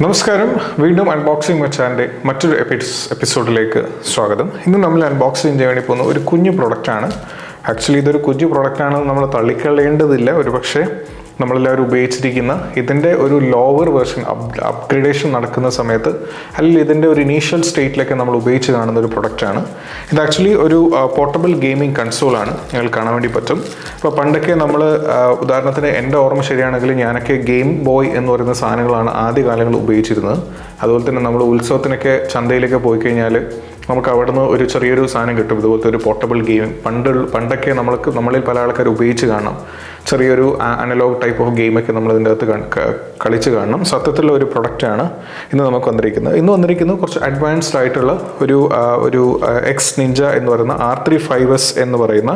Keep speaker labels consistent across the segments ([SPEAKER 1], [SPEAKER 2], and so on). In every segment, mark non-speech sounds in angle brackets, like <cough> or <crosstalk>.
[SPEAKER 1] നമസ്കാരം. വീണ്ടും അൺബോക്സിംഗ് മച്ചാന്റെ മറ്റൊരു എപ്പിസ് എപ്പിസോഡിലേക്ക് സ്വാഗതം. ഇന്ന് നമ്മൾ അൺബോക്സിംഗ് ചെയ്യാൻ വേണ്ടി പോകുന്ന ഒരു കുഞ്ഞു പ്രൊഡക്റ്റാണ് ആക്ച്വലി ഇതൊരു കുഞ്ഞു പ്രൊഡക്റ്റാണെന്ന് നമ്മൾ തള്ളിക്കളയേണ്ടതില്ല. ഒരു പക്ഷേ നമ്മളെല്ലാവരും ഉപയോഗിച്ചിരിക്കുന്ന ഇതിന്റെ ഒരു ലോവർ വേർഷൻ അപ് അപ്ഗ്രേഡേഷൻ നടക്കുന്ന സമയത്ത് അല്ലെങ്കിൽ ഇതിന്റെ ഒരു ഇനീഷ്യൽ സ്റ്റേറ്റിലൊക്കെ നമ്മൾ ഉപയോഗിച്ച് കാണുന്ന ഒരു പ്രൊഡക്റ്റാണ് ഇത് ആക്ച്വലി ഒരു പോർട്ടബിൾ ഗെയിമിംഗ് കൺസോളാണ് നിങ്ങൾ കാണാൻ വേണ്ടി പറ്റും. അപ്പോൾ പണ്ടൊക്കെ നമ്മൾ ഉദാഹരണത്തിന് എന്റെ ഓർമ്മ ശരിയാണെങ്കിൽ ഞാനൊക്കെ ഗെയിം ബോയ് എന്ന് പറയുന്ന സാധനങ്ങളാണ് ആദ്യ കാലങ്ങളിൽ ഉപയോഗിച്ചിരുന്നത്. അതുപോലെ തന്നെ നമ്മൾ ഉത്സവത്തിനൊക്കെ ചന്തയിലൊക്കെ പോയി കഴിഞ്ഞാൽ നമുക്ക് അവിടെ നിന്ന് ഒരു ചെറിയൊരു സാധനം കിട്ടും. ഇതുപോലത്തെ ഒരു പോർട്ടബിൾ ഗെയിം പണ്ട് പണ്ടൊക്കെ നമ്മൾക്ക് നമ്മളിൽ പല ആൾക്കാർ ഉപയോഗിച്ച് കാണാം. ചെറിയൊരു അനലോഗ് ടൈപ്പ് ഓഫ് ഗെയിമൊക്കെ നമ്മൾ ഇതിന്റെ അകത്ത് കളിച്ച് കാണണം. സത്യത്തിലുള്ള ഒരു പ്രൊഡക്റ്റാണ് ഇന്ന് നമുക്ക് വന്നിരിക്കുന്നത്. ഇന്ന് വന്നിരിക്കുന്നത് കുറച്ച് അഡ്വാൻസ്ഡ് ആയിട്ടുള്ള ഒരു ഒരു എക്സ് നിഞ്ച എന്ന് പറയുന്ന ആർ ത്രീ ഫൈവ് എസ് എന്ന് പറയുന്ന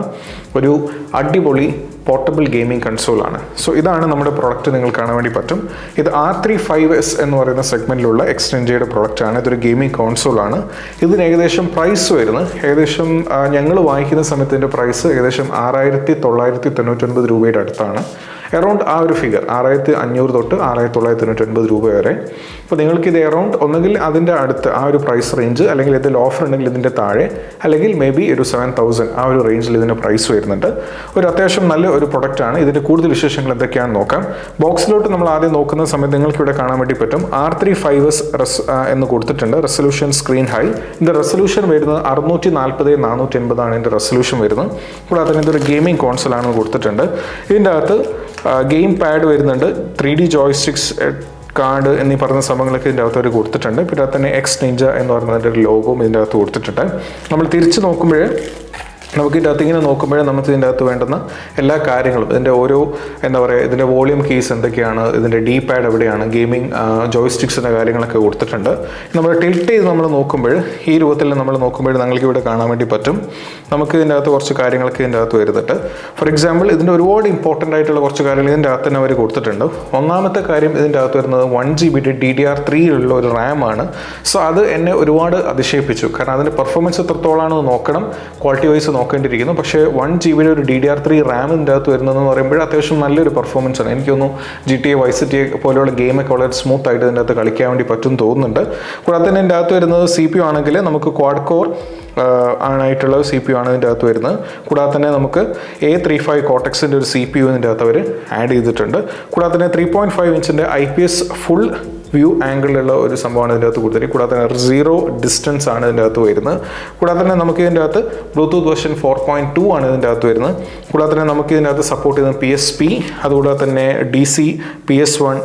[SPEAKER 1] ഒരു അടിപൊളി പോർട്ടബിൾ ഗെയിമിംഗ് കൺസോളാണ് സോ ഇതാണ് നമ്മുടെ പ്രോഡക്റ്റ് നിങ്ങൾ കാണാൻ വേണ്ടി പറ്റും. ഇത് ആർ ത്രീ ഫൈവ് എസ് എന്ന് പറയുന്ന സെഗ്മെന്റിലുള്ള എക്സ്റ്റെൻജയുടെ ആണ്. ഇതൊരു ഗെയിമിംഗ് കൺസോളാണ് ഇതിന് ഏകദേശം പ്രൈസ് വരുന്നത് ഏകദേശം ഞങ്ങൾ വാങ്ങിക്കുന്ന സമയത്തിന്റെ പ്രൈസ് ഏകദേശം ആറായിരത്തി തൊള്ളായിരത്തി തൊണ്ണൂറ്റൊൻപത് രൂപയുടെ അടുത്താണ്. എറൗണ്ട് ആ ഒരു ഫിഗർ ആറായിരത്തി അഞ്ഞൂറ് തൊട്ട് ആറായിരത്തി തൊള്ളായിരത്തി തൊണ്ണൂറ്റൊൻപത് രൂപ വരെ. അപ്പോൾ നിങ്ങൾക്ക് ഇത് എറൗണ്ട് ഒന്നുകിൽ അതിന്റെ അടുത്ത് ആ ഒരു പ്രൈസ് റേഞ്ച് അല്ലെങ്കിൽ ഇതിൽ ഓഫർ ഉണ്ടെങ്കിൽ ഇതിന്റെ താഴെ അല്ലെങ്കിൽ മേ ബി ഒരു സെവൻ തൗസൻഡ് ആ ഒരു റേഞ്ചിൽ ഇതിന്റെ പ്രൈസ് വരുന്നുണ്ട്. ഒരു അത്യാവശ്യം നല്ല ഒരു പ്രൊഡക്റ്റ് ആണ്. ഇതിന്റെ കൂടുതൽ വിശേഷങ്ങൾ എന്തൊക്കെയാണെന്ന് നോക്കാം. ബോക്സിലോട്ട് നമ്മൾ ആദ്യം നോക്കുന്ന സമയത്ത് നിങ്ങൾക്ക് ഇവിടെ കാണാൻ വേണ്ടി പറ്റും. ആർ ത്രീ ഫൈവ് എസ് റെസ് എന്ന് കൊടുത്തിട്ടുണ്ട്. റെസൊല്യൂഷൻ സ്ക്രീൻ ഹൈ ഇതിന്റെ റെസൊല്യൂഷൻ വരുന്നത് അറുന്നൂറ്റി നാൽപ്പത് നാനൂറ്റി എൺപതാണ് ഇതിന്റെ റെസൊല്യൂഷൻ വരുന്നത് കൂടാതെ തന്നെ ഇതൊരു ഗെയിമിംഗ് കോൺസലാണെന്ന് കൊടുത്തിട്ടുണ്ട്. ഇതിന്റെ അകത്ത് ഗെയിം പാഡ് വരുന്നുണ്ട്. ത്രീ ഡി ജോയ്സ്റ്റിക്സ് കാർഡ് എന്നീ പറഞ്ഞ സംഭവങ്ങളൊക്കെ ഇതിന്റെ അകത്ത് അവർ കൊടുത്തിട്ടുണ്ട്. പിന്നെ തന്നെ എക്സ് നിഞ്ച എന്ന് പറയുന്നതിന്റെ ഒരു ലോഗോയും ഇതിന്റെ അകത്ത് കൊടുത്തിട്ടുണ്ട്. നമ്മൾ തിരിച്ച് നോക്കുമ്പോൾ നമുക്ക് ഇതിന്റെ അകത്ത് ഇങ്ങനെ നോക്കുമ്പോഴേ നമുക്ക് ഇതിന്റെ അകത്ത് വേണ്ടുന്ന എല്ലാ കാര്യങ്ങളും ഇതിന്റെ ഓരോ എന്താ പറയുക ഇതിന്റെ വോളിയം കീസ് എന്തൊക്കെയാണ് ഇതിന്റെ ഡി പാഡ് എവിടെയാണ് ഗെയിമിംഗ് ജോയ്സ്റ്റിക്സിന്റെ കാര്യങ്ങളൊക്കെ കൊടുത്തിട്ടുണ്ട്. നമ്മൾ ടിൽറ്റ് ചെയ്ത് നമ്മൾ നോക്കുമ്പോൾ ഈ രൂപത്തിൽ നമ്മൾ നോക്കുമ്പോൾ നിങ്ങൾക്ക് ഇവിടെ കാണാൻ വേണ്ടി പറ്റും. നമുക്ക് ഇതിന്റെ അകത്ത് കുറച്ച് കാര്യങ്ങളൊക്കെ ഇതിന്റെ അകത്ത് വരുന്നുണ്ട്. ഫോർ എക്സാമ്പിൾ ഇതിന്റെ ഒരുപാട് ഇമ്പോർട്ടന്റ് ആയിട്ടുള്ള കുറച്ച് കാര്യങ്ങൾ ഇതിന്റെ അകത്ത് തന്നെ അവർ കൊടുത്തിട്ടുണ്ട്. ഒന്നാമത്തെ കാര്യം ഇതിന്റെ അകത്ത് വരുന്നത് one G B D D R ത്രീയിലുള്ള ഒരു റാമാണ് സോ അത് എന്നെ ഒരുപാട് അതിശയിപ്പിച്ചു. കാരണം അതിന്റെ പെർഫോമൻസ് എത്രത്തോളാണെന്ന് നോക്കണം ക്വാളിറ്റി വൈസ് നോക്കേണ്ടിയിരിക്കുന്നു. പക്ഷേ വൺ ജി ബിയുടെ ഒരു D D R three RAM ഇതിന്റെ അകത്ത് വരുന്നതെന്ന് പറയുമ്പോൾ അത്യാവശ്യം നല്ലൊരു പെർഫോമൻസ് ആണ്. എനിക്ക് തോന്നുന്നു G T A Vice City പോലെയുള്ള ഗെയിമൊക്കെ വളരെ സ്മൂത്ത് ആയിട്ട് ഇതിന്റെ അകത്ത് കളിക്കാൻ വേണ്ടി പറ്റും തോന്നുന്നുണ്ട്. കൂടാതെ തന്നെ ഇതിന്റെ അകത്ത് വരുന്നത് സി പി ആണെങ്കിൽ നമുക്ക് ക്വാഡ് കോർ ആണായിട്ടുള്ള സി പി ആണ് ഇതിന്റെ അകത്ത് വരുന്നത്. കൂടാതെ തന്നെ നമുക്ക് എ ത്രീ ഫൈവ് കോട്ടക്സിന്റെ ഒരു സി പി യു ഇതിന്റെ അകത്ത് അവർ ആഡ് ചെയ്തിട്ടുണ്ട്. കൂടാതെ തന്നെ three point five ഇഞ്ചിന്റെ I P S full view ആംഗിളിലുള്ള ഒരു സംഭവമാണ് ഇതിന്റെ അകത്ത് കൊടുത്തിരിക്കുന്നത്. കൂടാതെ തന്നെ സീറോ ഡിസ്റ്റൻസ് ആണ് ഇതിന്റെ അകത്ത് വരുന്നത്. കൂടാതെ തന്നെ നമുക്ക് ഇതിന്റെ അകത്ത് Bluetooth version four point two ആണ് ഇതിന്റെ അകത്ത് വരുന്നത്. കൂടാതെ തന്നെ നമുക്ക് ഇതിന്റെ അകത്ത് സപ്പോർട്ട് ചെയ്യുന്നത് പി എസ് പി അതുകൂടാതെ തന്നെ D C P S one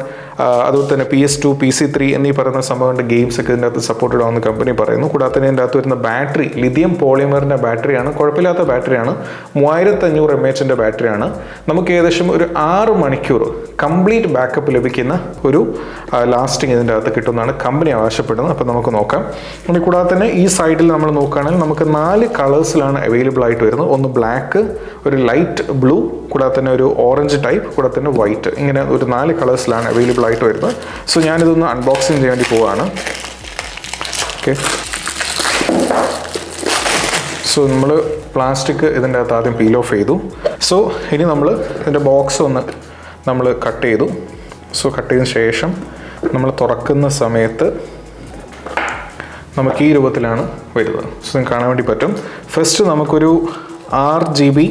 [SPEAKER 1] അതുപോലെ തന്നെ P S two P C three എന്നീ പറയുന്ന സംഭവങ്ങളുടെ ഗെയിംസ് ഒക്കെ ഇതിന്റെ അകത്ത് സപ്പോർട്ടഡ് ആവുന്ന കമ്പനി പറയുന്നു. കൂടാതെ തന്നെ ഇതിന്റെ അകത്ത് വരുന്ന ബാറ്ററി ലിഥിയം പോളിമറിന്റെ ബാറ്ററിയാണ് കുഴപ്പമില്ലാത്ത ബാറ്ററിയാണ് മൂവായിരത്തി അഞ്ഞൂറ് എം എച്ചിന്റെ ബാറ്ററിയാണ് നമുക്ക് ഏകദേശം ഒരു ആറ് മണിക്കൂർ കംപ്ലീറ്റ് ബാക്കപ്പ് ലഭിക്കുന്ന ഒരു ലാസ്റ്റിംഗ് ഇതിന്റെ അകത്ത് കിട്ടുമെന്നാണ് കമ്പനി ആവശ്യപ്പെടുന്നത്. അപ്പോൾ നമുക്ക് നോക്കാം. കൂടാതെ തന്നെ ഈ സൈഡിൽ നമ്മൾ നോക്കുകയാണെങ്കിൽ നമുക്ക് നാല് കളേഴ്സിലാണ് അവൈലബിൾ ആയിട്ട് വരുന്നത്. ഒന്ന് ബ്ലാക്ക് ഒരു ലൈറ്റ് ബ്ലൂ കൂടാതെ തന്നെ ഒരു ഓറഞ്ച് ടൈപ്പ് കൂടാതെ തന്നെ വൈറ്റ് ഇങ്ങനെ ഒരു നാല് കളേഴ്സിലാണ് അവൈലബിൾ ആയിട്ട് വരുന്നത്. സോ ഞാനിതൊന്ന് അൺബോക്സിങ് ചെയ്യാൻ വേണ്ടി പോവുകയാണ് ഓക്കെ സോ നമ്മൾ പ്ലാസ്റ്റിക് ഇതിന്റെ അകത്ത് ആദ്യം പീൽ ഓഫ് ചെയ്തു. സോ ഇനി നമ്മൾ ഇതിന്റെ ബോക്സ് ഒന്ന് നമ്മൾ കട്ട് ചെയ്തു. സോ കട്ട് ചെയ്തതിന് ശേഷം നമ്മൾ തുറക്കുന്ന സമയത്ത് നമുക്ക് ഈ രൂപത്തിലാണ് വരുന്നത്. സോ നിങ്ങൾക്ക് കാണാൻ വേണ്ടി പറ്റും. ഫസ്റ്റ് നമുക്കൊരു R G B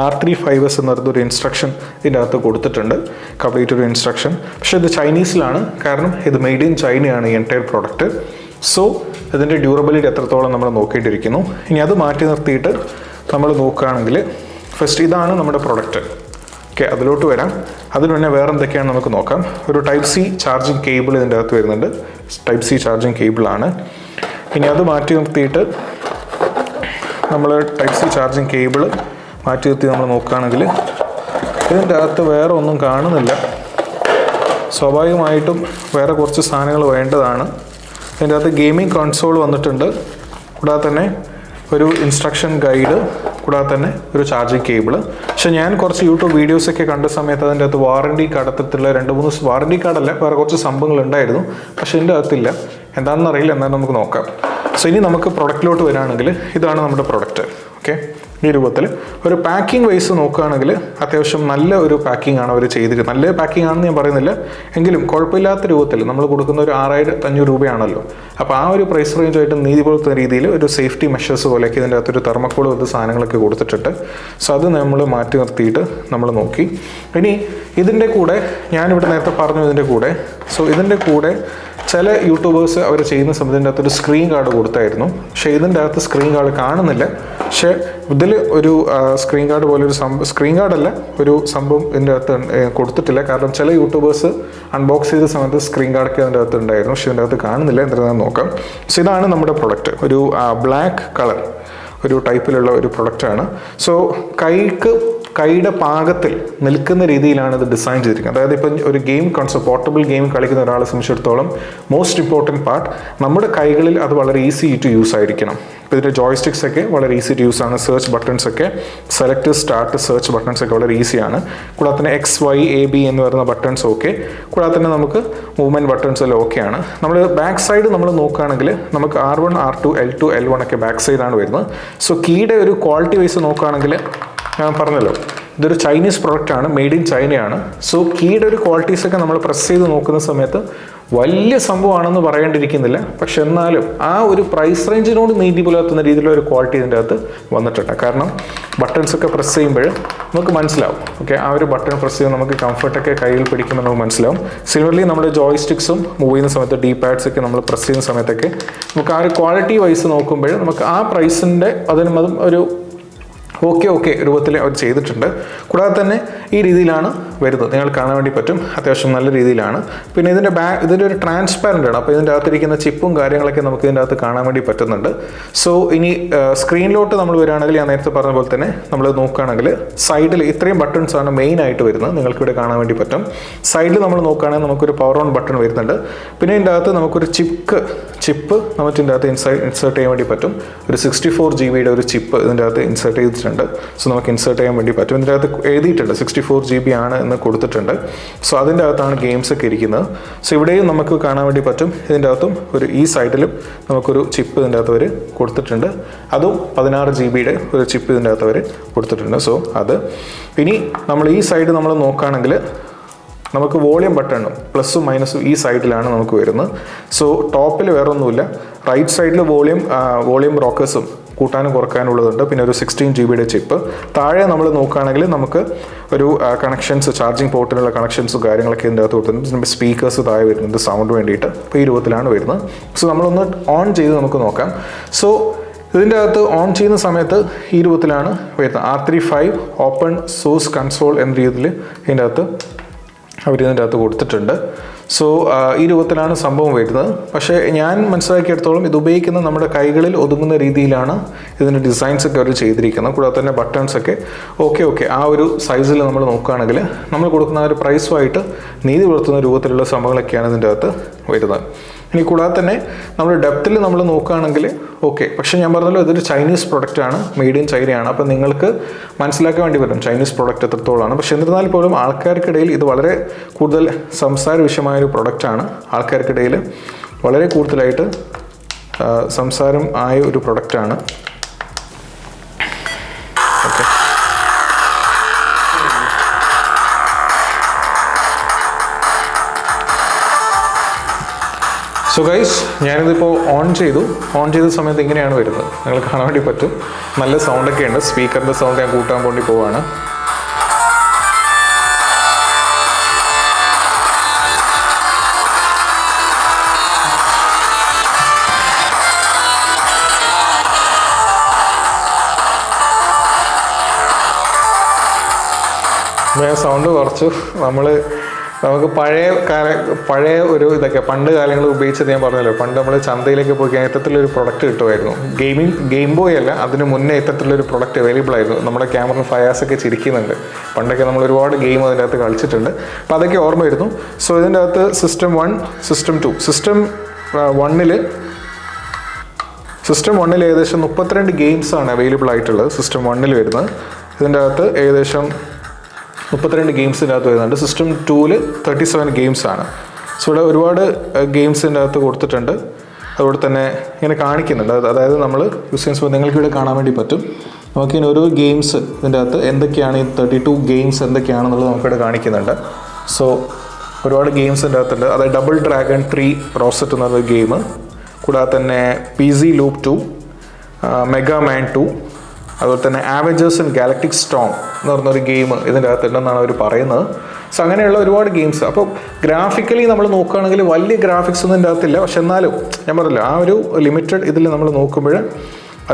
[SPEAKER 1] R three five S എന്ന് പറയുന്ന ഒരു ഇൻസ്ട്രക്ഷൻ ഇതിന്റെ അകത്ത് കൊടുത്തിട്ടുണ്ട്. കംപ്ലീറ്റ് ഒരു ഇൻസ്ട്രക്ഷൻ പക്ഷേ ഇത് ചൈനീസിലാണ് കാരണം ഇത് മെയ്ഡ് ഇൻ ചൈനയാണ് ഈ എന്റയർ പ്രോഡക്റ്റ് സോ ഇതിന്റെ ഡ്യൂറബിലിറ്റി എത്രത്തോളം നമ്മൾ നോക്കിയിട്ടിരിക്കുന്നു ഇനി അത് മാറ്റി നിർത്തിയിട്ട് നമ്മൾ നോക്കുകയാണെങ്കിൽ ഫസ്റ്റ് ഇതാണ് നമ്മുടെ പ്രൊഡക്റ്റ് ഓക്കെ അതിലോട്ട് വരാം. അതിന് മുന്നേ വേറെ എന്തൊക്കെയാണ് നമുക്ക് നോക്കാം. ഒരു ടൈപ്പ് സി ചാർജിങ് കേബിൾ ഇതിന്റെ അകത്ത് വരുന്നുണ്ട്. ടൈപ്പ് സി ചാർജിങ് കേബിളാണ് ഇനി അത് മാറ്റി നിർത്തിയിട്ട് നമ്മൾ ടൈപ്പ് സി ചാർജിങ് കേബിൾ മാറ്റി നിർത്തി നമ്മൾ നോക്കുകയാണെങ്കിൽ ഇതിന്റെ അകത്ത് വേറെ ഒന്നും കാണുന്നില്ല. സ്വാഭാവികമായിട്ടും വേറെ കുറച്ച് സാധനങ്ങൾ വേണ്ടതാണ്. ഇതിന്റെ അകത്ത് ഗെയിമിംഗ് കൺസോൾ വന്നിട്ടുണ്ട്. കൂടാതെ തന്നെ ഒരു ഇൻസ്ട്രക്ഷൻ ഗൈഡ് കൂടാതെ തന്നെ ഒരു ചാർജിങ് കേബിൾ പക്ഷെ ഞാൻ കുറച്ച് യൂട്യൂബ് വീഡിയോസൊക്കെ കണ്ട സമയത്ത് അതിന്റെ അകത്ത് വാറണ്ടി കാർഡ് അത്തരത്തിലുള്ള രണ്ട് മൂന്ന് വാറണ്ടി കാർഡല്ല വേറെ കുറച്ച് സംഭവങ്ങൾ ഉണ്ടായിരുന്നു. പക്ഷെ എന്റെ അകത്തില്ല. എന്താണെന്ന് അറിയില്ല എന്നാലും നമുക്ക് നോക്കാം. സോ ഇനി നമുക്ക് പ്രൊഡക്റ്റിലോട്ട് വരികയാണെങ്കിൽ ഇതാണ് നമ്മുടെ പ്രൊഡക്റ്റ് ഓക്കെ ഈ രൂപത്തിൽ. ഒരു പാക്കിംഗ് വൈസ് നോക്കുകയാണെങ്കിൽ അത്യാവശ്യം നല്ല ഒരു പാക്കിംഗ് ആണ് അവർ ചെയ്തിരിക്കുന്നത്. നല്ല പാക്കിംഗ് ആണെന്ന് ഞാൻ പറയുന്നില്ല. എങ്കിലും കുഴപ്പമില്ലാത്ത രൂപത്തിൽ നമ്മൾ കൊടുക്കുന്ന ഒരു ആറായിരത്തി അഞ്ഞൂറ് രൂപയാണല്ലോ. അപ്പോൾ ആ ഒരു പ്രൈസ് റേഞ്ചായിട്ട് നീതി പുലർത്തുന്ന രീതിയിൽ ഒരു സേഫ്റ്റി മെഷേഴ്സ് പോലെയൊക്കെ ഇതിന്റെ അകത്തൊരു തെർമക്കോൾ ഒരു സാധനങ്ങളൊക്കെ കൊടുത്തിട്ടുണ്ട്. സോ അത് നമ്മൾ മാറ്റി നിർത്തിയിട്ട് നമ്മൾ നോക്കി. ഇനി ഇതിന്റെ കൂടെ ഞാനിവിടെ നേരത്തെ പറഞ്ഞു ഇതിന്റെ കൂടെ. സോ ഇതിന്റെ കൂടെ ചില യൂട്യൂബേഴ്സ് അവർ ചെയ്യുന്ന സമയത്തിന്റെ അകത്തൊരു സ്ക്രീൻ കാർഡ് കൊടുത്തായിരുന്നു. പക്ഷേ ഇതിന്റെ അകത്ത് സ്ക്രീൻ കാർഡ് കാണുന്നില്ല. പക്ഷേ ഇതിൽ ഒരു സ്ക്രീൻ കാർഡ് പോലെ ഒരു സംഭവം സ്ക്രീൻ കാർഡല്ല ഒരു സംഭവം ഇതിന്റെ അകത്ത് കൊടുത്തിട്ടില്ല. കാരണം ചില യൂട്യൂബേഴ്സ് അൺബോക്സ് ചെയ്ത സമയത്ത് സ്ക്രീൻ കാർഡൊക്കെ അതിന്റെ അകത്ത് ഉണ്ടായിരുന്നു. പക്ഷേ ഇതിന്റെ അകത്ത് കാണുന്നില്ല. എന്തായാലും നോക്കാം. സോ ഇതാണ് നമ്മുടെ പ്രൊഡക്റ്റ് ഒരു ബ്ലാക്ക് കളർ ഒരു ടൈപ്പിലുള്ള ഒരു പ്രൊഡക്റ്റാണ് സോ കൈക്ക് കൈയുടെ പാകത്തിൽ നിൽക്കുന്ന രീതിയിലാണ് ഇത് ഡിസൈൻ ചെയ്തിരിക്കുന്നത്. അതായത് ഇപ്പം ഒരു ഗെയിം കൺസെപ്റ്റ് പോർട്ടബിൾ ഗെയിം കളിക്കുന്ന ഒരാളെ സംബന്ധിച്ചിടത്തോളം മോസ്റ്റ് ഇമ്പോർട്ടന്റ് പാർട്ട് നമ്മുടെ കൈകളിൽ അത് വളരെ ഈസി ടു യൂസ് ആയിരിക്കണം. ഇപ്പോൾ ഇതിന്റെ ജോയ്സ്റ്റിക്സ് ഒക്കെ വളരെ ഈസി ടു യൂസ് ആണ്. സെർച്ച് ബട്ടൺസ് ഒക്കെ സെലക്ട് സ്റ്റാർട്ട് സെർച്ച് ബട്ടൺസ് ഒക്കെ വളരെ ഈസിയാണ് കൂടാതെ തന്നെ എക്സ് വൈ എ ബി എന്ന് പറയുന്ന ബട്ടൺസ് ഓക്കെ കൂടാതെ തന്നെ നമുക്ക് മൂവ്മെന്റ് ബട്ടൺസ് എല്ലാം ഓക്കെയാണ് നമ്മൾ ബാക്ക് സൈഡ് നമ്മൾ നോക്കുകയാണെങ്കിൽ നമുക്ക് R one R two L two L one ഒക്കെ ബാക്ക് സൈഡാണ് വരുന്നത്. സോ കീയുടെ ഒരു ക്വാളിറ്റി വൈസ് നോക്കുകയാണെങ്കിൽ ഞാൻ പറഞ്ഞല്ലോ. ഇതൊരു ചൈനീസ് പ്രൊഡക്റ്റ് ആണ് മെയ്ഡ് ഇൻ ചൈനയാണ് സോ കീയുടെ ഒരു ക്വാളിറ്റീസ് ഒക്കെ നമ്മൾ പ്രസ് ചെയ്ത് നോക്കുന്ന സമയത്ത് വലിയ സംഭവമാണെന്ന് പറയേണ്ടിയിരിക്കുന്നില്ല. പക്ഷെ എന്നാലും ആ ഒരു പ്രൈസ് റേഞ്ചിനോട് നീതി പുലർത്തുന്ന രീതിയിലുള്ള ഒരു ക്വാളിറ്റി ഇതിന്റെ അകത്ത് വന്നിട്ടുണ്ട്. കാരണം ബട്ടൺസ് ഒക്കെ പ്രസ് ചെയ്യുമ്പോൾ നമുക്ക് മനസ്സിലാവും. ഓക്കെ ആ ഒരു ബട്ടൺ പ്രസ് ചെയ്യുമ്പോൾ നമുക്ക് കംഫർട്ടൊക്കെ കയ്യിൽ പിടിക്കുമ്പോൾ നമുക്ക് മനസ്സിലാവും. സിമിലർലി നമ്മുടെ ജോയ്സ്റ്റിക്സും മൂവ് ചെയ്യുന്ന സമയത്ത് ഡീ പാഡ്സ് ഒക്കെ നമ്മൾ പ്രസ് ചെയ്യുന്ന സമയത്തൊക്കെ നമുക്ക് ആ ഒരു ക്വാളിറ്റി വൈസ് നോക്കുമ്പോൾ നമുക്ക് ആ പ്രൈസിന്റെ അതിനും അതും ഒരു ഓക്കെ ഓക്കെ രൂപത്തിൽ അവർ ചെയ്തിട്ടുണ്ട്. കൂടാതെ തന്നെ ഈ രീതിയിലാണ് വരുന്നത്. നിങ്ങൾ കാണാൻ വേണ്ടി പറ്റും. അത്യാവശ്യം നല്ല രീതിയിലാണ്. പിന്നെ ഇതിന്റെ ബാ ഇതിന്റെ ഒരു ട്രാൻസ്പാരന്റ് ആണ്. അപ്പോൾ ഇതിന്റെ അകത്തിരിക്കുന്ന ചിപ്പും കാര്യങ്ങളൊക്കെ നമുക്ക് ഇതിന്റെ അകത്ത് കാണാൻ വേണ്ടി പറ്റുന്നുണ്ട്. സോ ഇനി സ്ക്രീനിലോട്ട് നമ്മൾ വരികയാണെങ്കിൽ ഞാൻ നേരത്തെ പറഞ്ഞ പോലെ തന്നെ നമ്മൾ നോക്കുകയാണെങ്കിൽ സൈഡിൽ ഇത്രയും ബട്ടൺസ് ആണ് മെയിൻ ആയിട്ട് വരുന്നത്. നിങ്ങൾക്കിവിടെ കാണാൻ വേണ്ടി പറ്റും. സൈഡിൽ നമ്മൾ നോക്കുകയാണെങ്കിൽ നമുക്കൊരു പവർ ഓൺ ബട്ടൺ വരുന്നുണ്ട്. പിന്നെ ഇതിന്റെ അകത്ത് നമുക്കൊരു ചിപ്പ് ചിപ്പ് നമുക്ക് ഇതിന്റെ അകത്ത് ഇൻസൈ ഇൻസേർട്ട് ചെയ്യാൻ വേണ്ടി പറ്റും. ഒരു സിക്സ്റ്റി ഫോർ ജി ബിയുടെ ഒരു ചിപ്പ് ഇതിന്റെ അകത്ത് ഇൻസേർട്ട് ചെയ്തിട്ടുണ്ട്. സോ നമുക്ക് ഇൻസേർട്ട് ചെയ്യാൻ വേണ്ടി പറ്റും. ഇതിന്റെ അകത്ത് എഴുതിയിട്ടുണ്ട്. സിക്സ്റ്റി ഫോർ ജി ബി ആണ് എന്ന് കൊടുത്തിട്ടുണ്ട്. സോ അതിന്റെ അകത്താണ് ഗെയിംസ് ഒക്കെ ഇരിക്കുന്നത്. സോ ഇവിടെയും നമുക്ക് കാണാൻ വേണ്ടി പറ്റും. ഇതിന്റെ അകത്തും ഒരു ഈ സൈഡിലും നമുക്കൊരു ചിപ്പ് ഇതിന്റെ അകത്ത് അവർ കൊടുത്തിട്ടുണ്ട്. അതും പതിനാറ് ജി ബിയുടെ ഒരു ചിപ്പ് ഇതിന്റെ അകത്ത് അവർ കൊടുത്തിട്ടുണ്ട്. സോ അത്. ഇനി നമ്മൾ ഈ സൈഡ് നമ്മൾ നോക്കുകയാണെങ്കിൽ നമുക്ക് വോളിയം ബട്ടണും പ്ലസും മൈനസും ഈ സൈഡിലാണ് നമുക്ക് വരുന്നത്. സോ ടോപ്പിൽ വേറൊന്നുമില്ല. റൈറ്റ് സൈഡിൽ വോളിയം വോളിയം റോക്കേഴ്സും കൂട്ടാനും കുറക്കാനുള്ളതുണ്ട്. പിന്നെ ഒരു സിക്സ്റ്റീൻ ജി ബിയുടെ ചിപ്പ് താഴെ നമ്മൾ നോക്കുകയാണെങ്കിൽ നമുക്ക് ഒരു കണക്ഷൻസ് ചാർജിങ് പോർട്ടിനുള്ള കണക്ഷൻസും കാര്യങ്ങളൊക്കെ ഇതിന്റെ അകത്ത് കൊടുത്തിട്ടുണ്ട്. പിന്നെ സ്പീക്കേഴ്സ് താഴെ വരുന്നുണ്ട് സൗണ്ട് വേണ്ടിയിട്ട്. അപ്പോൾ ഈ രൂപത്തിലാണ് വരുന്നത്. സോ നമ്മളൊന്ന് ഓൺ ചെയ്ത് നമുക്ക് നോക്കാം. സോ ഇതിന്റെ അകത്ത് ഓൺ ചെയ്യുന്ന സമയത്ത് ഈ രൂപത്തിലാണ് വരുന്നത്. R three five open source console എന്ന രീതിയിൽ ഇതിന്റെ അകത്ത് അവർ ഇതിന്റെ അകത്ത് കൊടുത്തിട്ടുണ്ട്. സോ ഈ രൂപത്തിലാണ് സംഭവം വരുന്നത്. പക്ഷേ ഞാൻ മനസ്സിലാക്കിയെടുത്തോളം ഇത് ഉപയോഗിക്കുന്ന നമ്മുടെ കൈകളിൽ ഒതുങ്ങുന്ന രീതിയിലാണ് ഇതിന്റെ ഡിസൈൻസ് ഒക്കെ അവർ ചെയ്തിരിക്കുന്നത്. കൂടാതെ തന്നെ ബട്ടൺസ് ഒക്കെ. ഓക്കെ ഓക്കെ ആ ഒരു സൈസിൽ നമ്മൾ നോക്കുകയാണെങ്കിൽ നമ്മൾ കൊടുക്കുന്ന ഒരു പ്രൈസുമായിട്ട് നീതി പുലർത്തുന്ന രൂപത്തിലുള്ള സംഭവങ്ങളൊക്കെയാണ് ഇതിന്റെ അകത്ത് വരുന്നത്. ഇനി കൂടാതെ തന്നെ നമ്മൾ ഡെപ്തിൽ നമ്മൾ നോക്കുകയാണെങ്കിൽ ഓക്കെ പക്ഷെ ഞാൻ പറഞ്ഞല്ലോ ഇതൊരു ചൈനീസ് പ്രൊഡക്റ്റ് ആണ് മെയ്ഡ് ഇൻ ചൈനയാണ് അപ്പോൾ നിങ്ങൾക്ക് മനസ്സിലാക്കാൻ വേണ്ടി പറ്റും ചൈനീസ് പ്രൊഡക്റ്റ് എത്രത്തോളമാണ് പക്ഷെ എന്നിരുന്നാൽ പോലും ആൾക്കാർക്കിടയിൽ ഇത് വളരെ കൂടുതൽ സംസാര വിഷയമായ ഒരു പ്രൊഡക്റ്റാണ് ആൾക്കാർക്കിടയിൽ വളരെ കൂടുതലായിട്ട് സംസാരം ആയ ഒരു പ്രൊഡക്റ്റാണ് സോ ഗൈസ് ഞാനിതിപ്പോൾ ഓൺ ചെയ്തു. ഓൺ ചെയ്ത സമയത്ത് ഇങ്ങനെയാണ് വരുന്നത്. നിങ്ങൾ കാണാൻ വേണ്ടി പറ്റും. നല്ല സൗണ്ടൊക്കെ ഉണ്ട്. സ്പീക്കറിന്റെ സൗണ്ട് ഞാൻ കൂട്ടാൻ വേണ്ടി പോവാണ്. സൗണ്ട് കുറച്ചു നമ്മൾ നമുക്ക് പഴയ കാല പഴയ ഒരു ഇതൊക്കെ പണ്ട് കാലങ്ങൾ ഉപയോഗിച്ചത് ഞാൻ പറഞ്ഞല്ലോ. പണ്ട് നമ്മൾ ചന്തയിലേക്ക് പോയി കഴിഞ്ഞാൽ ഇത്തരത്തിലൊരു പ്രൊഡക്റ്റ് കിട്ടുമായിരുന്നു. ഗെയിമിംഗ് ഗെയിം ബോയ് അല്ല അതിന് മുന്നേ ഇത്തരത്തിലൊരു പ്രൊഡക്റ്റ് അവൈലബിൾ ആയിരുന്നു. നമ്മുടെ ക്യാമറ ഫയാസ് ഒക്കെ ചിരിക്കുന്നുണ്ട്. പണ്ടൊക്കെ നമ്മൾ ഒരുപാട് ഗെയിം അതിന്റെ അകത്ത് കളിച്ചിട്ടുണ്ട്. അപ്പോൾ അതൊക്കെ ഓർമ്മ വരുന്നു സോ ഇതിന്റെ അകത്ത് system one system two system വണ്ണിൽ സിസ്റ്റം വണ്ണിൽ ഏകദേശം മുപ്പത്തിരണ്ട് ഗെയിംസാണ് അവൈലബിൾ ആയിട്ടുള്ളത്. സിസ്റ്റം വണ്ണിൽ വരുന്നത്. ഇതിന്റെ അകത്ത് ഏകദേശം മുപ്പത്തിരണ്ട് ഗെയിംസിന്റെ അകത്ത് വരുന്നുണ്ട്. സിസ്റ്റം ടൂവിൽ തേർട്ടി സെവൻ ഗെയിംസ് ആണ്. സോ ഇവിടെ ഒരുപാട് ഗെയിംസിന്റെ അകത്ത് കൊടുത്തിട്ടുണ്ട്. അതുപോലെ തന്നെ ഇങ്ങനെ കാണിക്കുന്നുണ്ട്. അതായത് നമ്മൾ യൂസ് നിങ്ങൾക്ക് ഇവിടെ കാണാൻ വേണ്ടി പറ്റും. നമുക്കിനി ഓരോ ഗെയിംസ് ഇതിന്റെ അകത്ത് എന്തൊക്കെയാണ് ഈ തേർട്ടി ടു ഗെയിംസ് എന്തൊക്കെയാണെന്നുള്ളത് നമുക്കിവിടെ കാണിക്കുന്നുണ്ട്. സോ ഒരുപാട് ഗെയിംസ് അകത്തുണ്ട് അതായത് ഡബിൾ ഡ്രാഗൺ ത്രീ റോസറ്റ് എന്നൊരു ഗെയിം കൂടാതെ തന്നെ P C loop two Mega Man two അതുപോലെ തന്നെ ആവഞ്ചേഴ്സ് ആൻഡ് ഗാലക്ടിക് സ്റ്റോം എന്ന് പറഞ്ഞൊരു ഗെയിം ഇതിന്റെ അകത്തുണ്ടെന്നാണ് അവർ പറയുന്നത്. സോ അങ്ങനെയുള്ള ഒരുപാട് ഗെയിംസ് അപ്പോൾ ഗ്രാഫിക്കലി നമ്മൾ നോക്കുകയാണെങ്കിൽ വലിയ ഗ്രാഫിക്സ് ഒന്നും ഇതിന്റെ അകത്തില്ല. പക്ഷെ എന്നാലും ഞാൻ പറഞ്ഞില്ല ആ ഒരു ലിമിറ്റഡ് ഇതിൽ നമ്മൾ നോക്കുമ്പോൾ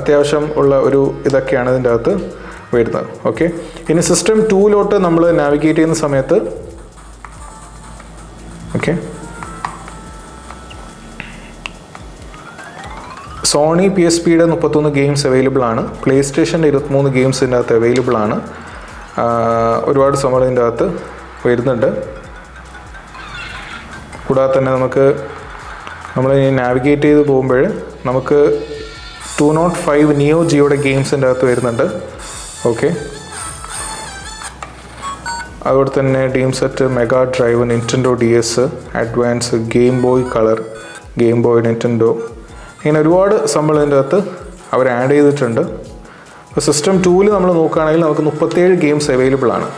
[SPEAKER 1] അത്യാവശ്യം ഉള്ള ഒരു ഇതൊക്കെയാണ് ഇതിന്റെ അകത്ത് വരുന്നത്. ഓക്കെ ഇനി സിസ്റ്റം ടൂലോട്ട് നമ്മൾ നാവിഗേറ്റ് ചെയ്യുന്ന സമയത്ത് ഓക്കെ സോണി പി എസ് പിയുടെ മുപ്പത്തൊന്ന് ഗെയിംസ് അവൈലബിൾ ആണ്. പ്ലേ സ്റ്റേഷന്റെ ഇരുപത്തിമൂന്ന് ഗെയിംസ് ഇതിന്റെ അകത്ത് അവൈലബിൾ ആണ് ഒരുപാട് സമയം ഇതിന്റെ അകത്ത് വരുന്നുണ്ട്. കൂടാതെ തന്നെ നമുക്ക് നമ്മൾ നാവിഗേറ്റ് ചെയ്ത് പോകുമ്പോൾ നമുക്ക് ടു നോട്ട് ഫൈവ് നിയോ ജിയോയുടെ ഗെയിംസിന്റെ അകത്ത് വരുന്നുണ്ട്. ഓക്കെ അതുപോലെ തന്നെ Dreamcast Mega Drive Nintendo D S Advance Game Boy Color Game Boy Nintendo ഇങ്ങനെ ഒരുപാട് സംഭവം ഇതിന്റെ അകത്ത് അവർ ആഡ് ചെയ്തിട്ടുണ്ട്. അപ്പോൾ സിസ്റ്റം ടൂവിൽ നമ്മൾ നോക്കുകയാണെങ്കിൽ നമുക്ക് മുപ്പത്തേഴ് ഗെയിംസ് അവൈലബിൾ ആണ്.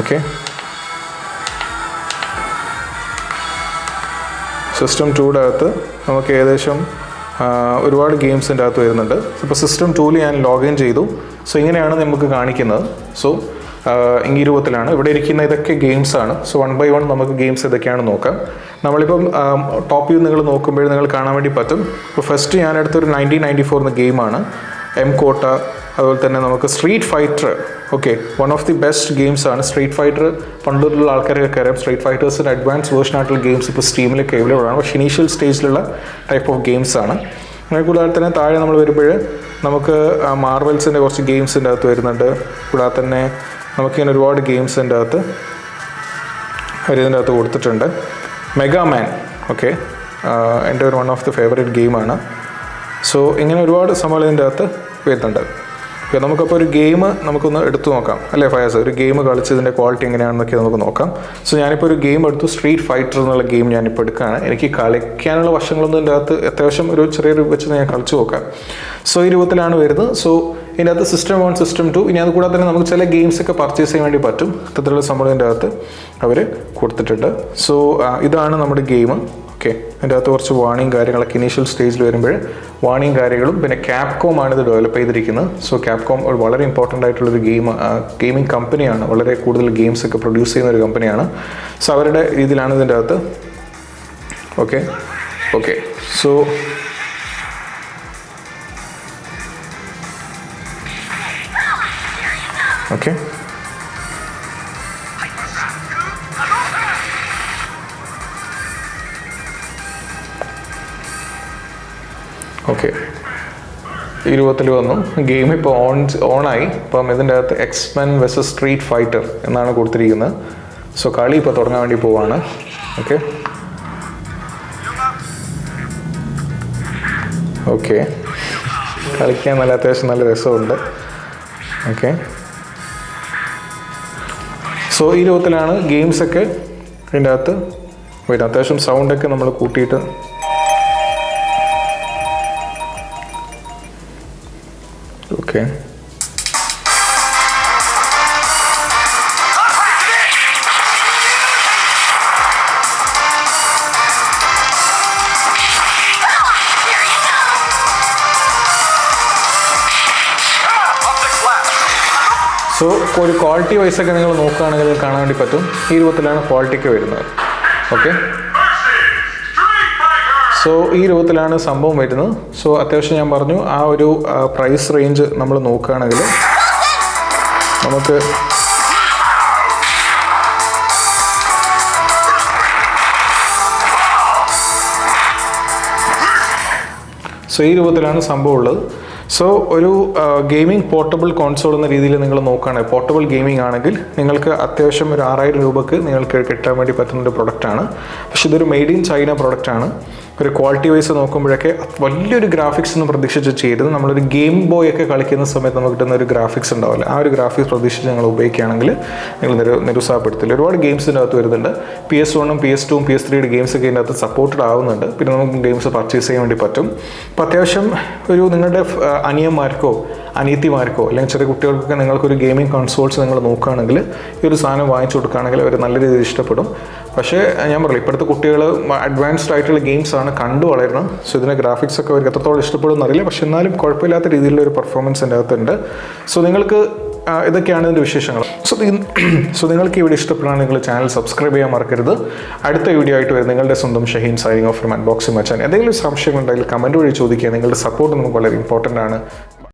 [SPEAKER 1] ഓക്കെ സിസ്റ്റം ടൂയുടെ അകത്ത് നമുക്ക് ഏകദേശം ഒരുപാട് ഗെയിംസിന്റെ അകത്ത് വരുന്നുണ്ട്. ഇപ്പോൾ സിസ്റ്റം ടൂവിൽ ഞാൻ ലോഗിൻ ചെയ്തു. സോ ഇങ്ങനെയാണ് നമുക്ക് കാണിക്കുന്നത്. സോ ഈ രൂപത്തിലാണ് ഇവിടെ ഇരിക്കുന്ന ഇതൊക്കെ ഗെയിംസ് ആണ്. സോ വൺ ബൈ വൺ നമുക്ക് ഗെയിംസ് ഇതൊക്കെയാണ് നോക്കാം. നമ്മളിപ്പം ടോപ്പ് വ്യൂ നിങ്ങൾ നോക്കുമ്പോൾ നിങ്ങൾ കാണാൻ വേണ്ടി പറ്റും. ഇപ്പോൾ ഫസ്റ്റ് ഞാൻ എടുത്തൊരു നയന്റീൻ നയന്റി ഫോർ എന്ന ഗെയിമാണ് എം കോട്ട അതുപോലെ തന്നെ നമുക്ക് Street Fighter okay one of the best games ആണ്. സ്ട്രീറ്റ് ഫൈറ്റർ പണ്ടുള്ള ആൾക്കാരൊക്കെ അറിയാം സ്ട്രീറ്റ് ഫൈറ്റേഴ്സിന്റെ അഡ്വാൻസ് വേർഷൻ ആയിട്ടുള്ള ഗെയിംസ് ഇപ്പോൾ സ്റ്റീമിലൊക്കെ അവൈലബിൾ ആണ്. പക്ഷേ ഇനീഷ്യൽ സ്റ്റേജിലുള്ള ടൈപ്പ് ഓഫ് ഗെയിംസ് ആണ്. അങ്ങനെ കൂടാതെ തന്നെ താഴെ നമ്മൾ വരുമ്പോൾ നമുക്ക് മാർവൽസിന്റെ കുറച്ച് ഗെയിംസിന്റെ അകത്ത് വരുന്നുണ്ട്. കൂടാതെ തന്നെ നമുക്കിങ്ങനെ ഒരുപാട് ഗെയിംസിന്റെ അകത്ത് അവർ ഇതിന്റെ അകത്ത് കൊടുത്തിട്ടുണ്ട്. മെഗാമാൻ ഓക്കെ എന്റെ ഒരു വൺ ഓഫ് ദി ഫേവറേറ്റ് ഗെയിമാണ് സോ ഇങ്ങനെ ഒരുപാട് സംഭവം ഇതിന്റെ അകത്ത് വരുന്നുണ്ട്. ഓക്കെ നമുക്കപ്പോൾ ഒരു ഗെയിം നമുക്കൊന്ന് എടുത്തു നോക്കാം. അല്ലേ ഫയാസ്? ഒരു ഗെയിം കളിച്ചതിന്റെ ക്വാളിറ്റി എങ്ങനെയാണെന്നൊക്കെ നമുക്ക് നോക്കാം. സോ ഞാനിപ്പോൾ ഒരു ഗെയിം എടുത്തു സ്ട്രീറ്റ് ഫൈറ്റർ എന്നുള്ള ഗെയിം ഞാനിപ്പോൾ എടുക്കുകയാണ്. എനിക്ക് കളിക്കാനുള്ള വശങ്ങളൊന്നും ഇതിന്റെ അകത്ത് അത്യാവശ്യം ഒരു ചെറിയൊരു വെച്ച് ഞാൻ കളിച്ചു നോക്കാം. സോ ഈ രൂപത്തിലാണ് വരുന്നത്. സോ ഇതിനകത്ത് സിസ്റ്റം വൺ സിസ്റ്റം ടു ഇനി അത് തന്നെ നമുക്ക് ചില ഗെയിംസ് ഒക്കെ പർച്ചേസ് ചെയ്യാൻ വേണ്ടി പറ്റും. ഇത്തരത്തിലുള്ള സംഭവം ഇതിന്റെ അകത്ത് അവർ കൊടുത്തിട്ടുണ്ട്. സോ ഇതാണ് നമ്മുടെ ഗെയിം ഓക്കെ അതിന്റെ അകത്ത് കുറച്ച് വാണിംഗ് കാര്യങ്ങളൊക്കെ ഇനീഷ്യൽ സ്റ്റേജിൽ വരുമ്പോൾ വാണിംഗ് കാര്യങ്ങളും പിന്നെ ക്യാപ്കോം ആണ് ഇത് ഡെവലപ്പ് ചെയ്തിരിക്കുന്നത്. സോ ക്യാപ്കോം ഒരു വളരെ ഇമ്പോർട്ടന്റ് ആയിട്ടുള്ളൊരു ഗെയിം ഗെയിമിംഗ് കമ്പനിയാണ് വളരെ കൂടുതൽ ഗെയിംസ് ഒക്കെ പ്രൊഡ്യൂസ് ചെയ്യുന്ന ഒരു കമ്പനിയാണ് സോ അവരുടെ രീതിയിലാണ് ഇതിന്റെ അകത്ത്. Okay okay so okay. Okay. ഇരുപത്തിൽ വന്നു. ഗെയിം ഇപ്പോൾ ഓൺ ഓണായി. ഇപ്പം ഇതിന്റെ അകത്ത് എക്സ്മെൻ വെസസ് സ്ട്രീറ്റ് ഫൈറ്റർ എന്നാണ് കൊടുത്തിരിക്കുന്നത്. സോ കളി ഇപ്പോൾ തുടങ്ങാൻ വേണ്ടി പോവാണ്. ഓക്കെ. ഓക്കെ. കളിക്കാൻ നല്ല അത്യാവശ്യം നല്ല രസമുണ്ട്. ഓക്കെ. സോ ഈ രൂപത്തിലാണ് ഗെയിംസൊക്കെ ഇതിന്റെ അകത്ത് വരുന്നത് അത്യാവശ്യം സൗണ്ടൊക്കെ നമ്മൾ കൂട്ടിയിട്ട് ഓക്കെ സോ ഒരു ക്വാളിറ്റി വൈസ് ഒക്കെ നിങ്ങൾ നോക്കുകയാണെങ്കിൽ കാണാൻ വേണ്ടി പറ്റും. ഈ രൂപത്തിലാണ് ക്വാളിറ്റിക്ക് വരുന്നത്. ഓക്കെ. സോ ഈ രൂപത്തിലാണ് സംഭവം വരുന്നത്. സോ അത്യാവശ്യം ഞാൻ പറഞ്ഞു ആ ഒരു പ്രൈസ് റേഞ്ച് നമ്മൾ നോക്കുകയാണെങ്കിൽ നമുക്ക് സോ ഈ രൂപത്തിലാണ് സംഭവം ഉള്ളത്. സോ ഒരു ഗെയിമിംഗ് പോർട്ടബിൾ കോൺസോൾ എന്ന രീതിയിൽ നിങ്ങൾ നോക്കുകയാണെങ്കിൽ പോർട്ടബിൾ ഗെയിമിംഗ് ആണെങ്കിൽ നിങ്ങൾക്ക് അത്യാവശ്യം ഒരു ആറായിരം രൂപക്ക് നിങ്ങൾക്ക് കിട്ടാൻ വേണ്ടി പറ്റുന്ന ഒരു പ്രൊഡക്റ്റാണ് പക്ഷേ ഇതൊരു മെയ്ഡ് ഇൻ ചൈന പ്രൊഡക്റ്റാണ് ഒരു ക്വാളിറ്റി വൈസ് നോക്കുമ്പോഴൊക്കെ വലിയൊരു ഗ്രാഫിക്സ് ഒന്നും പ്രതീക്ഷിച്ച് ചെയ്തത് നമ്മളൊരു ഗെയിം ബോയ് ഒക്കെ കളിക്കുന്ന സമയത്ത് നമുക്ക് കിട്ടുന്ന ഒരു ഗ്രാഫിക്സ് ഉണ്ടാവില്ല. ആ ഒരു ഗ്രാഫിക്സ് പ്രതീക്ഷിച്ച് നിങ്ങൾ ഉപയോഗിക്കുകയാണെങ്കിൽ നിങ്ങൾ നിരു നിരുത്സാഹപ്പെടുത്തില്ല. ഒരുപാട് ഗെയിംസിന്റെ അകത്ത് വരുന്നുണ്ട്. പി എസ് വണ്ണും പി എസ് ടുവും പി എസ് ത്രീയുടെ ഗെയിംസ് ഒക്കെ ഇതിന്റെ അകത്ത് സപ്പോർട്ടഡ് ആവുന്നുണ്ട്. പിന്നെ നമുക്ക് ഗെയിംസ് പർച്ചേസ് ചെയ്യാൻ വേണ്ടി പറ്റും. അപ്പോൾ അത്യാവശ്യം ഒരു നിങ്ങളുടെ അനിയന്മാർക്കോ അനിയത്തിമാർക്കോ അല്ലെങ്കിൽ ചെറിയ കുട്ടികൾക്കൊക്കെ നിങ്ങൾക്കൊരു ഗെയിമിംഗ് കൺസോൾസ് നിങ്ങൾ നോക്കുകയാണെങ്കിൽ ഈ ഒരു സാധനം വാങ്ങിച്ചു കൊടുക്കുകയാണെങ്കിൽ അവർ നല്ല രീതിയിൽ ഇഷ്ടപ്പെടും. പക്ഷേ ഞാൻ പറയില്ല ഇപ്പോഴത്തെ കുട്ടികൾ അഡ്വാൻസ്ഡ് ആയിട്ടുള്ള ഗെയിംസാണ് കണ്ടു വളരുന്നത് സോ ഇതിന്റെ ഗ്രാഫിക്സ് ഒക്കെ അവർക്ക് എത്രത്തോളം ഇഷ്ടപ്പെടും എന്നറിയില്ല. പക്ഷെ എന്നാലും കുഴപ്പമില്ലാത്ത രീതിയിലുള്ള ഒരു പെർഫോമൻസ് എന്റെ അകത്തുണ്ട്. സോ നിങ്ങൾക്ക് ഇതൊക്കെയാണ് ഇതിന്റെ വിശേഷങ്ങൾ. സോ സോ <clears throat> നിങ്ങൾക്ക് ഇവിടെ ഇഷ്ടപ്പെടാൻ നിങ്ങൾ ചാനൽ സബ്സ്ക്രൈബ് ചെയ്യാൻ മറക്കരുത്. അടുത്ത വീഡിയോ ആയിട്ട് വരും. നിങ്ങളുടെ സ്വന്തം Shaheen signing off from unboxing മച്ചാൻ എന്തെങ്കിലും സംശയങ്ങളുണ്ടെങ്കിൽ കമന്റ് വഴി ചോദിക്കുക. നിങ്ങളുടെ സപ്പോർട്ട് നമുക്ക് വളരെ ഇമ്പോർട്ടന്റ് ആണ്.